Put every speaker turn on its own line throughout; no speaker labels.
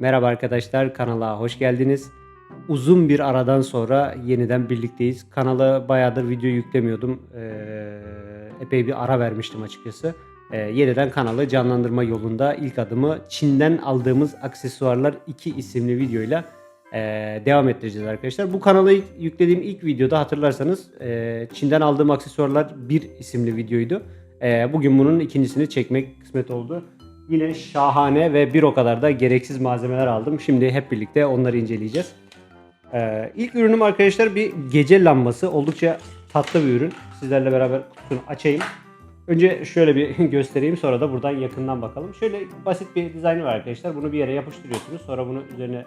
Merhaba arkadaşlar kanala hoş geldiniz. Uzun bir aradan sonra yeniden birlikteyiz. Kanala bayağıdır video yüklemiyordum. Ee, epey bir ara vermiştim açıkçası. Ee, yeniden kanalı canlandırma yolunda ilk adımı Çin'den aldığımız aksesuarlar 2 isimli videoyla ee, devam ettireceğiz arkadaşlar. Bu kanala ilk, yüklediğim ilk videoda hatırlarsanız ee, Çin'den aldığım aksesuarlar 1 isimli videoydu. Ee, bugün bunun ikincisini çekmek kısmet oldu. Yine şahane ve bir o kadar da gereksiz malzemeler aldım. Şimdi hep birlikte onları inceleyeceğiz. Ee, ilk ürünüm arkadaşlar bir gece lambası. Oldukça tatlı bir ürün. Sizlerle beraber kutusunu açayım. Önce şöyle bir göstereyim sonra da buradan yakından bakalım. Şöyle basit bir dizaynı var arkadaşlar. Bunu bir yere yapıştırıyorsunuz. Sonra bunu üzerine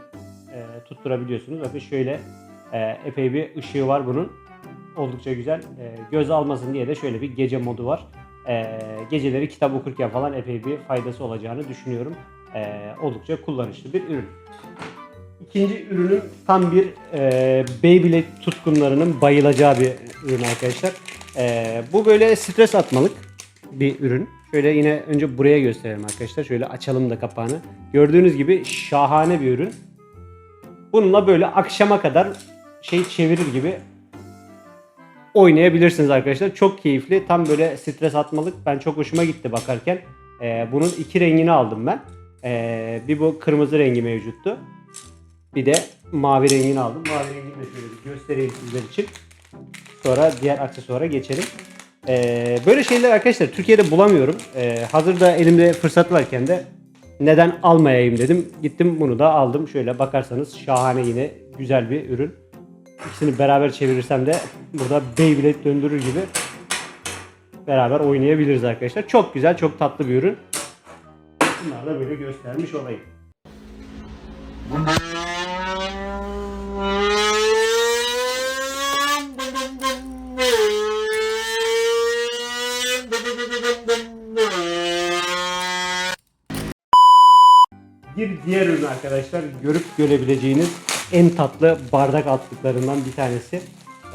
e, tutturabiliyorsunuz. Bakın şöyle e, epey bir ışığı var bunun. Oldukça güzel. E, göz almasın diye de şöyle bir gece modu var. E, geceleri kitap okurken falan epey bir faydası olacağını düşünüyorum. E, oldukça kullanışlı bir ürün. İkinci ürünüm tam bir e, Beyblade tutkunlarının bayılacağı bir ürün arkadaşlar. E, bu böyle stres atmalık bir ürün. Şöyle yine önce buraya gösterelim arkadaşlar. Şöyle açalım da kapağını. Gördüğünüz gibi şahane bir ürün. Bununla böyle akşama kadar şey çevirir gibi oynayabilirsiniz arkadaşlar. Çok keyifli. Tam böyle stres atmalık. Ben çok hoşuma gitti bakarken. Ee, bunun iki rengini aldım ben. Ee, bir bu kırmızı rengi mevcuttu. Bir de mavi rengini aldım. Mavi rengini de şöyle göstereyim sizler için. Sonra diğer aksesuara geçelim. Ee, böyle şeyler arkadaşlar Türkiye'de bulamıyorum. Ee, hazırda elimde fırsat varken de neden almayayım dedim. Gittim bunu da aldım. Şöyle bakarsanız şahane yine güzel bir ürün. İkisini beraber çevirirsem de burada Beyblade döndürür gibi beraber oynayabiliriz arkadaşlar. Çok güzel, çok tatlı bir ürün. Bunları da böyle göstermiş olayım. Bir diğer ürün arkadaşlar görüp görebileceğiniz en tatlı bardak altlıklarından bir tanesi.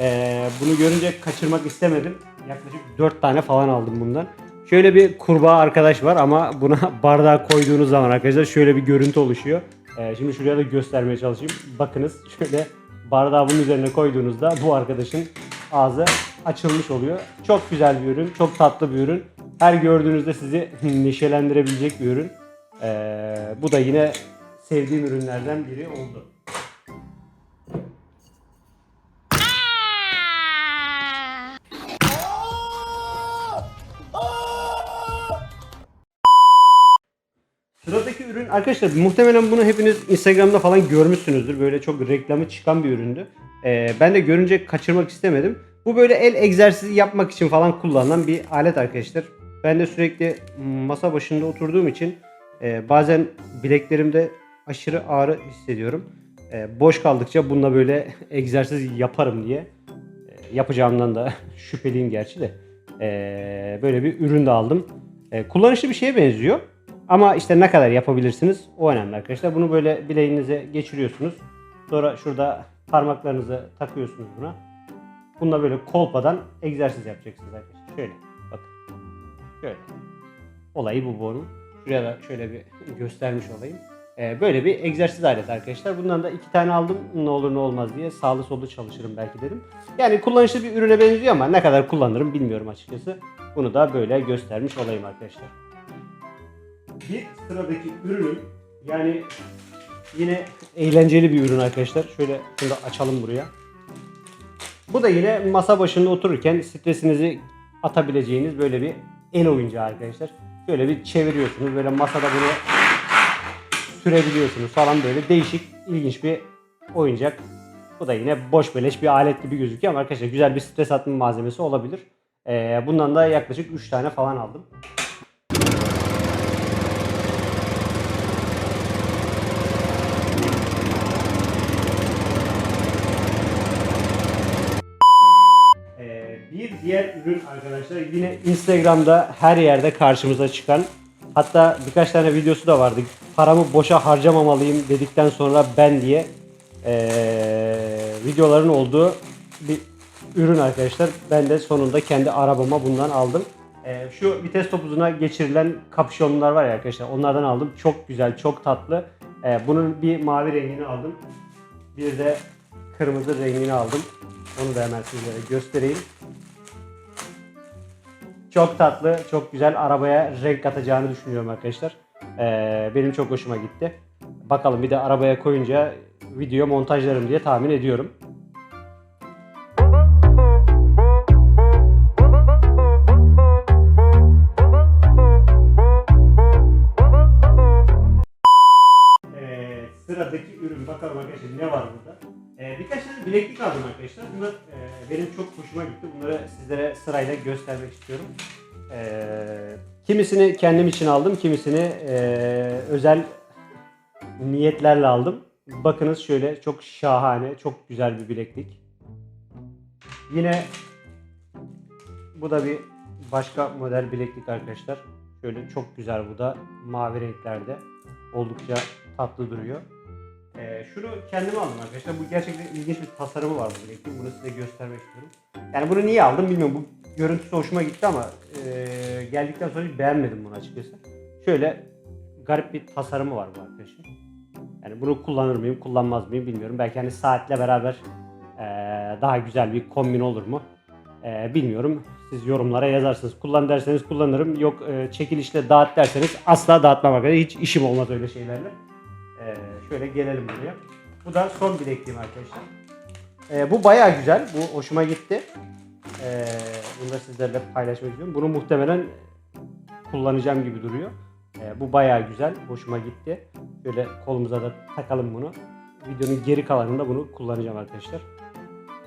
Ee, bunu görünce kaçırmak istemedim. Yaklaşık 4 tane falan aldım bundan. Şöyle bir kurbağa arkadaş var ama buna bardağa koyduğunuz zaman arkadaşlar şöyle bir görüntü oluşuyor. Ee, şimdi şuraya da göstermeye çalışayım. Bakınız şöyle bardağı bunun üzerine koyduğunuzda bu arkadaşın ağzı açılmış oluyor. Çok güzel bir ürün, çok tatlı bir ürün. Her gördüğünüzde sizi neşelendirebilecek bir ürün. Ee, bu da yine sevdiğim ürünlerden biri oldu. Ürün arkadaşlar muhtemelen bunu hepiniz Instagram'da falan görmüşsünüzdür. Böyle çok reklamı çıkan bir üründü. Ee, ben de görünce kaçırmak istemedim. Bu böyle el egzersizi yapmak için falan kullanılan bir alet arkadaşlar. Ben de sürekli masa başında oturduğum için e, bazen bileklerimde aşırı ağrı hissediyorum. E, boş kaldıkça bununla böyle egzersiz yaparım diye e, yapacağımdan da şüpheliyim gerçi de. E, böyle bir ürün de aldım. E, kullanışlı bir şeye benziyor. Ama işte ne kadar yapabilirsiniz o önemli arkadaşlar. Bunu böyle bileğinize geçiriyorsunuz. Sonra şurada parmaklarınızı takıyorsunuz buna. Bununla böyle kolpadan egzersiz yapacaksınız arkadaşlar. Şöyle bakın. Şöyle. Olayı bu bunun. Şuraya da şöyle bir göstermiş olayım. Ee, böyle bir egzersiz aleti arkadaşlar. Bundan da iki tane aldım. Ne olur ne olmaz diye sağlı sollu çalışırım belki dedim. Yani kullanışlı bir ürüne benziyor ama ne kadar kullanırım bilmiyorum açıkçası. Bunu da böyle göstermiş olayım arkadaşlar. Bir sıradaki ürünüm yani yine eğlenceli bir ürün arkadaşlar. Şöyle şunu da açalım buraya. Bu da yine masa başında otururken stresinizi atabileceğiniz böyle bir el oyuncağı arkadaşlar. Şöyle bir çeviriyorsunuz. Böyle masada bunu sürebiliyorsunuz falan böyle değişik, ilginç bir oyuncak. Bu da yine boş beleş bir alet gibi gözüküyor ama arkadaşlar güzel bir stres atma malzemesi olabilir. Ee, bundan da yaklaşık 3 tane falan aldım. Ee, bir diğer ürün arkadaşlar yine Instagram'da her yerde karşımıza çıkan hatta birkaç tane videosu da vardı. Paramı boşa harcamamalıyım dedikten sonra ben diye ee, videoların olduğu bir ürün arkadaşlar. Ben de sonunda kendi arabama bundan aldım. Ee, şu vites topuzuna geçirilen kapşonlar var ya arkadaşlar onlardan aldım. Çok güzel, çok tatlı. Ee, bunun bir mavi rengini aldım. Bir de kırmızı rengini aldım. Onu da hemen sizlere göstereyim. Çok tatlı, çok güzel arabaya renk katacağını düşünüyorum arkadaşlar. Ee, benim çok hoşuma gitti. Bakalım bir de arabaya koyunca video montajlarım diye tahmin ediyorum. Ee, sıradaki ürün bakalım arkadaşlar ne var burada. Ee, birkaç tane bileklik aldım arkadaşlar. Bunlar benim çok hoşuma gitti. Bunları sizlere sırayla göstermek istiyorum. Ee, kimisini kendim için aldım, kimisini e, özel niyetlerle aldım. Bakınız şöyle çok şahane, çok güzel bir bileklik. Yine bu da bir başka model bileklik arkadaşlar. Şöyle çok güzel bu da mavi renklerde. Oldukça tatlı duruyor. Ee, şunu kendim aldım arkadaşlar. Bu gerçekten ilginç bir tasarımı var bu. Bunu size göstermek istiyorum. Yani bunu niye aldım bilmiyorum. Bu görüntüsü hoşuma gitti ama e, geldikten sonra hiç beğenmedim bunu açıkçası. Şöyle garip bir tasarımı var bu arkadaşın. Yani bunu kullanır mıyım, kullanmaz mıyım bilmiyorum. Belki hani saatle beraber e, daha güzel bir kombin olur mu? E, bilmiyorum. Siz yorumlara yazarsınız. Kullan derseniz kullanırım. Yok e, çekilişle dağıt derseniz asla dağıtmam arkadaşlar. Hiç işim olmaz öyle şeylerle. Şöyle gelelim buraya. Bu da son bilekliğim arkadaşlar. E, bu bayağı güzel. Bu hoşuma gitti. E, bunu da sizlerle paylaşmak istiyorum. Bunu muhtemelen kullanacağım gibi duruyor. E, bu bayağı güzel. Hoşuma gitti. Şöyle kolumuza da takalım bunu. Videonun geri kalanında bunu kullanacağım arkadaşlar.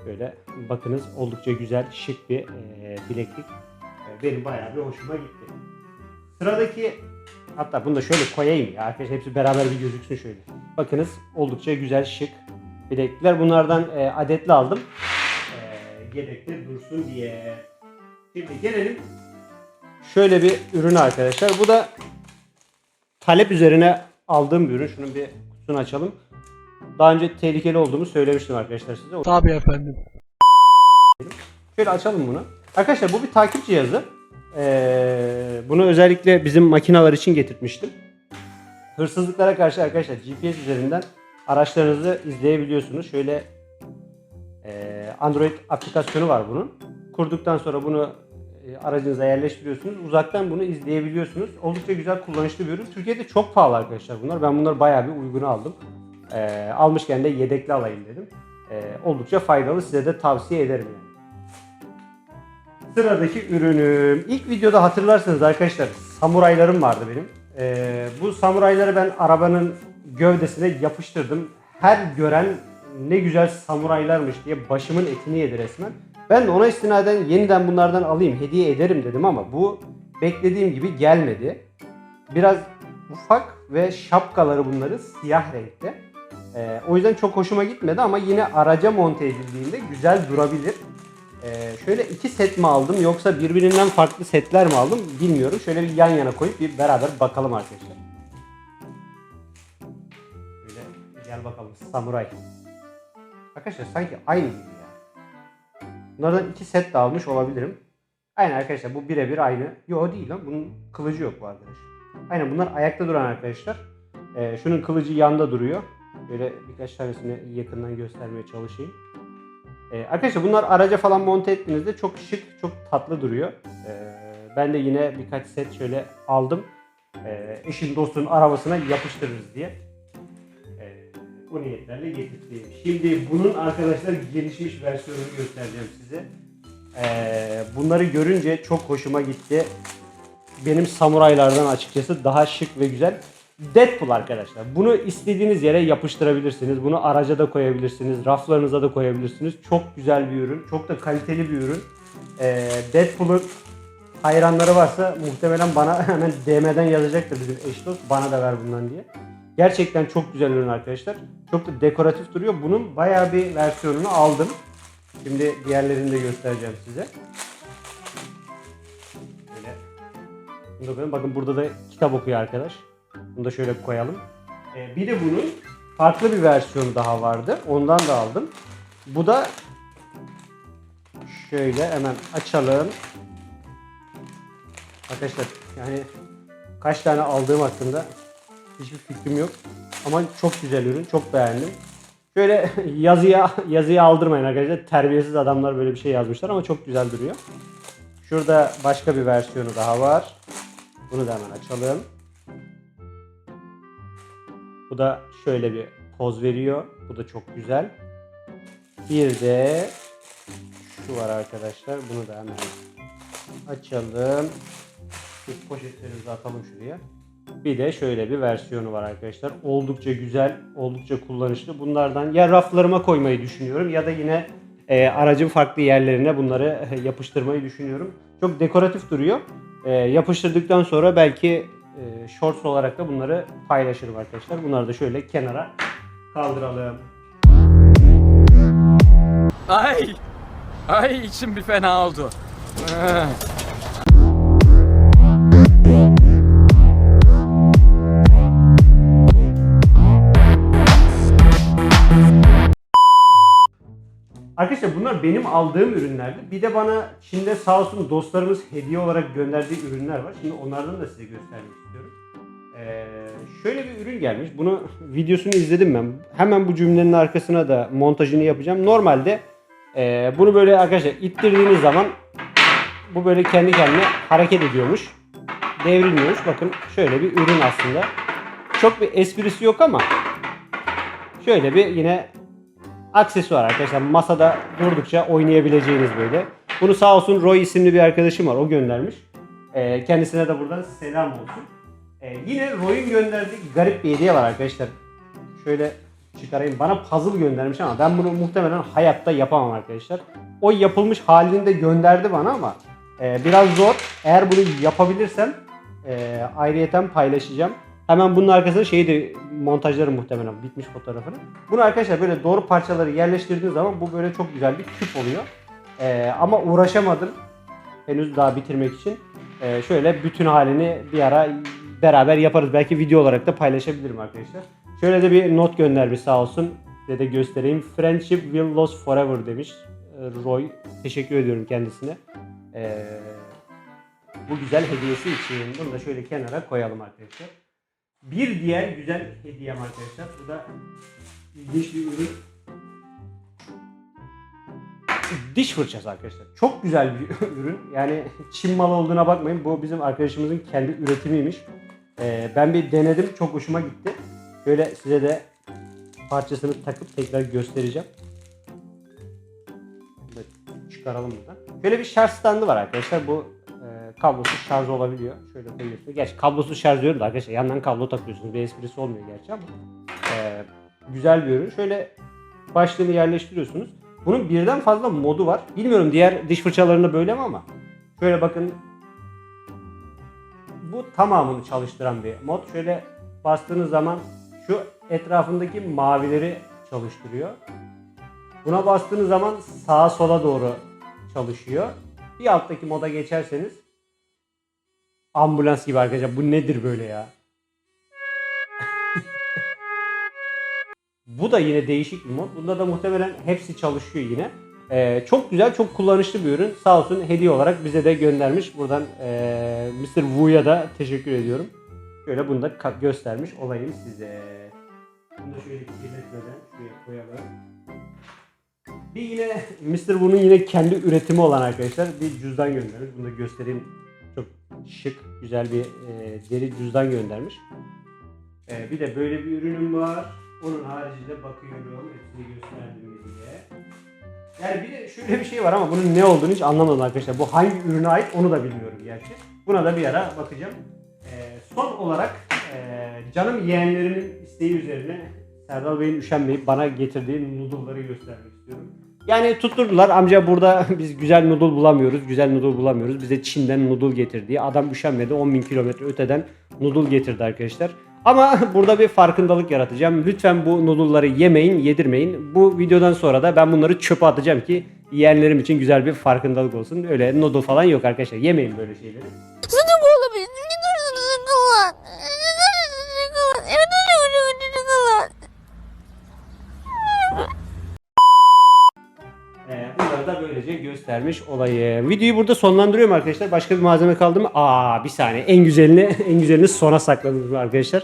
Böyle bakınız oldukça güzel, şık bir e, bileklik. E, benim bayağı bir hoşuma gitti. Sıradaki hatta bunu da şöyle koyayım ya arkadaşlar hepsi beraber bir gözüksün şöyle. Bakınız oldukça güzel, şık bileklikler. Bunlardan e, adetli aldım. E, yedekte dursun diye. Şimdi gelelim şöyle bir ürün arkadaşlar. Bu da talep üzerine aldığım bir ürün. Şunun bir kutusunu açalım. Daha önce tehlikeli olduğumu söylemiştim arkadaşlar size.
Tabii efendim.
Şöyle açalım bunu. Arkadaşlar bu bir takip cihazı. Ee, bunu özellikle bizim makineler için getirtmiştim. Hırsızlıklara karşı arkadaşlar GPS üzerinden araçlarınızı izleyebiliyorsunuz. Şöyle e, Android aplikasyonu var bunun. Kurduktan sonra bunu e, aracınıza yerleştiriyorsunuz. Uzaktan bunu izleyebiliyorsunuz. Oldukça güzel kullanışlı bir ürün. Türkiye'de çok pahalı arkadaşlar bunlar. Ben bunları bayağı bir uyguna aldım. E, almışken de yedekli alayım dedim. E, oldukça faydalı. Size de tavsiye ederim yani. Sıradaki ürünüm. İlk videoda hatırlarsınız arkadaşlar samuraylarım vardı benim. Ee, bu samurayları ben arabanın gövdesine yapıştırdım. Her gören ne güzel samuraylarmış diye başımın etini yedi resmen. Ben de ona istinaden yeniden bunlardan alayım hediye ederim dedim ama bu beklediğim gibi gelmedi. Biraz ufak ve şapkaları bunları siyah renkte. Ee, o yüzden çok hoşuma gitmedi ama yine araca monte edildiğinde güzel durabilir. Ee, şöyle iki set mi aldım yoksa birbirinden farklı setler mi aldım bilmiyorum. Şöyle bir yan yana koyup bir beraber bakalım arkadaşlar. Şöyle gel bakalım samuray. Arkadaşlar sanki aynı gibi ya. Bunlardan iki set de almış olabilirim. Aynen arkadaşlar bu birebir aynı. Yo değil lan bunun kılıcı yok bu arkadaş. Aynen bunlar ayakta duran arkadaşlar. Ee, şunun kılıcı yanda duruyor. Böyle birkaç tanesini yakından göstermeye çalışayım. Ee, arkadaşlar bunlar araca falan monte ettiğinizde çok şık, çok tatlı duruyor. Ee, ben de yine birkaç set şöyle aldım. Ee, eşin dostun arabasına yapıştırırız diye. Ee, o niyetlerle getirdim. Şimdi bunun arkadaşlar gelişmiş versiyonunu göstereceğim size. Ee, bunları görünce çok hoşuma gitti. Benim samuraylardan açıkçası daha şık ve güzel. Deadpool arkadaşlar. Bunu istediğiniz yere yapıştırabilirsiniz. Bunu araca da koyabilirsiniz. Raflarınıza da koyabilirsiniz. Çok güzel bir ürün. Çok da kaliteli bir ürün. Ee, Deadpool'un hayranları varsa muhtemelen bana hemen DM'den yazacaktır bizim eş dost. Bana da ver bundan diye. Gerçekten çok güzel ürün arkadaşlar. Çok da dekoratif duruyor. Bunun bayağı bir versiyonunu aldım. Şimdi diğerlerini de göstereceğim size. Böyle. Bakın burada da kitap okuyor arkadaş. Bunu da şöyle koyalım. Ee, bir de bunun farklı bir versiyonu daha vardı. Ondan da aldım. Bu da şöyle hemen açalım. Arkadaşlar yani kaç tane aldığım hakkında hiçbir fikrim yok. Ama çok güzel ürün. Çok beğendim. Şöyle yazıya yazıyı aldırmayın arkadaşlar. Terbiyesiz adamlar böyle bir şey yazmışlar ama çok güzel duruyor. Şurada başka bir versiyonu daha var. Bunu da hemen açalım. Bu da şöyle bir poz veriyor. Bu da çok güzel. Bir de şu var arkadaşlar. Bunu da hemen açalım. Şu poşetlerimizi atalım şuraya. Bir de şöyle bir versiyonu var arkadaşlar. Oldukça güzel, oldukça kullanışlı. Bunlardan ya raflarıma koymayı düşünüyorum ya da yine e, aracın farklı yerlerine bunları yapıştırmayı düşünüyorum. Çok dekoratif duruyor. E, yapıştırdıktan sonra belki e, shorts olarak da bunları paylaşırım arkadaşlar. Bunları da şöyle kenara kaldıralım.
Ay! Ay içim bir fena oldu.
Arkadaşlar bunlar benim aldığım ürünlerdi. Bir de bana Çin'de sağ olsun dostlarımız hediye olarak gönderdiği ürünler var. Şimdi onlardan da size göstermek istiyorum. Ee, şöyle bir ürün gelmiş. Bunu videosunu izledim ben. Hemen bu cümlenin arkasına da montajını yapacağım. Normalde e, bunu böyle arkadaşlar ittirdiğiniz zaman bu böyle kendi kendine hareket ediyormuş. Devrilmiyormuş. Bakın şöyle bir ürün aslında. Çok bir esprisi yok ama şöyle bir yine aksesuar arkadaşlar. Masada durdukça oynayabileceğiniz böyle. Bunu sağ olsun Roy isimli bir arkadaşım var. O göndermiş. Ee, kendisine de buradan selam olsun. Ee, yine Roy'un gönderdiği garip bir hediye var arkadaşlar. Şöyle çıkarayım. Bana puzzle göndermiş ama ben bunu muhtemelen hayatta yapamam arkadaşlar. O yapılmış halini de gönderdi bana ama e, biraz zor. Eğer bunu yapabilirsem e, ayrıyeten paylaşacağım. Hemen bunun arkasına şeyi de montajlarım muhtemelen bitmiş fotoğrafını. Bunu arkadaşlar böyle doğru parçaları yerleştirdiğiniz zaman bu böyle çok güzel bir küp oluyor. Ee, ama uğraşamadım henüz daha bitirmek için. Ee, şöyle bütün halini bir ara beraber yaparız. Belki video olarak da paylaşabilirim arkadaşlar. Şöyle de bir not göndermiş sağ olsun. Size de göstereyim. Friendship will last forever demiş Ee, Roy. Teşekkür ediyorum kendisine. Ee, bu güzel hediyesi için bunu da şöyle kenara koyalım arkadaşlar. Bir diğer güzel hediyem arkadaşlar. Bu da ilginç bir ürün. Diş fırçası arkadaşlar. Çok güzel bir ürün. Yani Çin malı olduğuna bakmayın. Bu bizim arkadaşımızın kendi üretimiymiş. Ee, ben bir denedim. Çok hoşuma gitti. Şöyle size de parçasını takıp tekrar göstereceğim. Çıkaralım buradan. Şöyle bir şarj standı var arkadaşlar. Bu kablosuz şarj olabiliyor. Şöyle koyuyorsunuz. Gerçi kablosuz şarj diyorum da arkadaşlar yandan kablo takıyorsunuz. Bir esprisi olmuyor gerçi ama. e, güzel bir ürün. Şöyle başlığını yerleştiriyorsunuz. Bunun birden fazla modu var. Bilmiyorum diğer diş fırçalarında böyle mi ama. Şöyle bakın. Bu tamamını çalıştıran bir mod. Şöyle bastığınız zaman şu etrafındaki mavileri çalıştırıyor. Buna bastığınız zaman sağa sola doğru çalışıyor. Bir alttaki moda geçerseniz ambulans gibi arkadaşlar. Bu nedir böyle ya? Bu da yine değişik bir mod. Bunda da muhtemelen hepsi çalışıyor yine. Ee, çok güzel, çok kullanışlı bir ürün. Sağ olsun hediye olarak bize de göndermiş. Buradan ee, Mr. Wu'ya da teşekkür ediyorum. Şöyle bunu da göstermiş olayım size. Bunu da şöyle kirletmeden şuraya koyalım. Bir yine Mr. Wu'nun yine kendi üretimi olan arkadaşlar bir cüzdan göndermiş. Bunu da göstereyim. Şık, güzel bir e, deri cüzdan göndermiş. E, bir de böyle bir ürünüm var. Onun haricinde bakıyorum. Hepsini gösterdim diye. Yani bir de şöyle bir şey var ama bunun ne olduğunu hiç anlamadım arkadaşlar. Bu hangi ürüne ait onu da bilmiyorum gerçi. Buna da bir ara bakacağım. E, son olarak e, canım yeğenlerimin isteği üzerine Serdal Bey'in üşenmeyip bana getirdiği noodle'ları göstermek istiyorum. Yani tutturdular amca burada biz güzel noodle bulamıyoruz, güzel noodle bulamıyoruz. Bize Çin'den noodle getirdi. Adam üşenmedi 10 bin kilometre öteden noodle getirdi arkadaşlar. Ama burada bir farkındalık yaratacağım. Lütfen bu noodle'ları yemeyin, yedirmeyin. Bu videodan sonra da ben bunları çöpe atacağım ki yeğenlerim için güzel bir farkındalık olsun. Öyle noodle falan yok arkadaşlar. Yemeyin böyle şeyleri. Göstermiş olayım. Videoyu burada sonlandırıyorum arkadaşlar. Başka bir malzeme kaldı mı? Aa bir saniye. En güzelini en güzelini sona sakladım arkadaşlar.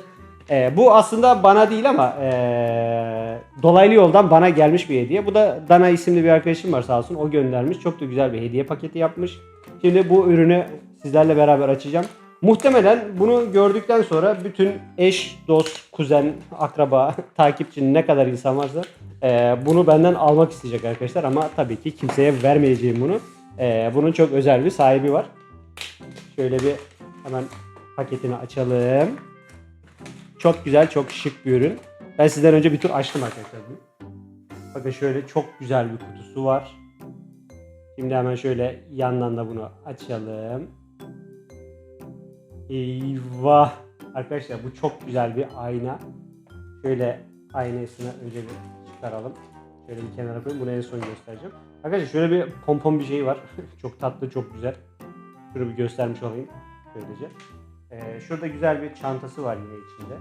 Ee, bu aslında bana değil ama ee, dolaylı yoldan bana gelmiş bir hediye. Bu da Dana isimli bir arkadaşım var sağ olsun. O göndermiş. Çok da güzel bir hediye paketi yapmış. Şimdi bu ürünü sizlerle beraber açacağım. Muhtemelen bunu gördükten sonra bütün eş, dost, kuzen, akraba, takipçi ne kadar insan varsa ee, bunu benden almak isteyecek arkadaşlar. Ama tabii ki kimseye vermeyeceğim bunu. Ee, bunun çok özel bir sahibi var. Şöyle bir hemen paketini açalım. Çok güzel, çok şık bir ürün. Ben sizden önce bir tur açtım arkadaşlar. Bakın şöyle çok güzel bir kutusu var. Şimdi hemen şöyle yandan da bunu açalım. Eyvah! Arkadaşlar bu çok güzel bir ayna. Şöyle aynasını önce bir çıkaralım. Şöyle bir kenara koyayım. Bunu en son göstereceğim. Arkadaşlar şöyle bir pompon bir şey var. çok tatlı, çok güzel. Şunu bir göstermiş olayım. Böylece. Ee, şurada güzel bir çantası var yine içinde.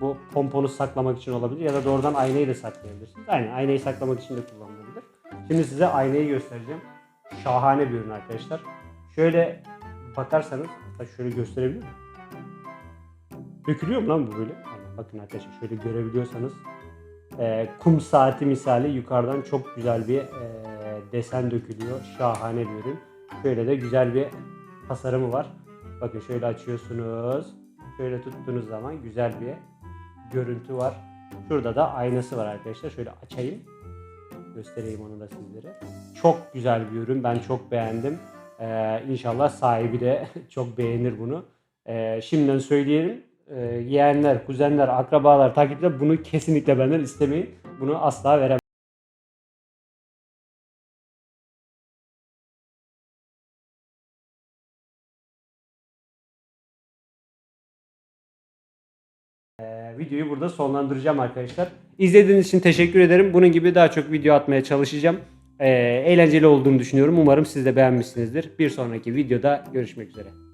Bu pomponu saklamak için olabilir ya da doğrudan aynayı da saklayabilirsiniz. Aynen aynayı saklamak için de kullanılabilir. Şimdi size aynayı göstereceğim. Şahane bir ürün arkadaşlar. Şöyle bakarsanız, hatta şöyle gösterebilir miyim? Dökülüyor mu lan bu böyle? Aynen, bakın arkadaşlar şöyle görebiliyorsanız e, kum saati misali yukarıdan çok güzel bir e, desen dökülüyor. Şahane bir ürün. Şöyle de güzel bir tasarımı var. Bakın şöyle açıyorsunuz. Şöyle tuttuğunuz zaman güzel bir görüntü var. Şurada da aynası var arkadaşlar. Şöyle açayım. Göstereyim onu da sizlere. Çok güzel bir ürün. Ben çok beğendim. Ee, inşallah sahibi de çok beğenir bunu. Ee, şimdiden söyleyelim. Ee, yeğenler, kuzenler, akrabalar, takipçiler bunu kesinlikle benden istemeyin. Bunu asla veremem. Ee, videoyu burada sonlandıracağım arkadaşlar. İzlediğiniz için teşekkür ederim. Bunun gibi daha çok video atmaya çalışacağım. Ee, eğlenceli olduğunu düşünüyorum. Umarım siz de beğenmişsinizdir. Bir sonraki videoda görüşmek üzere.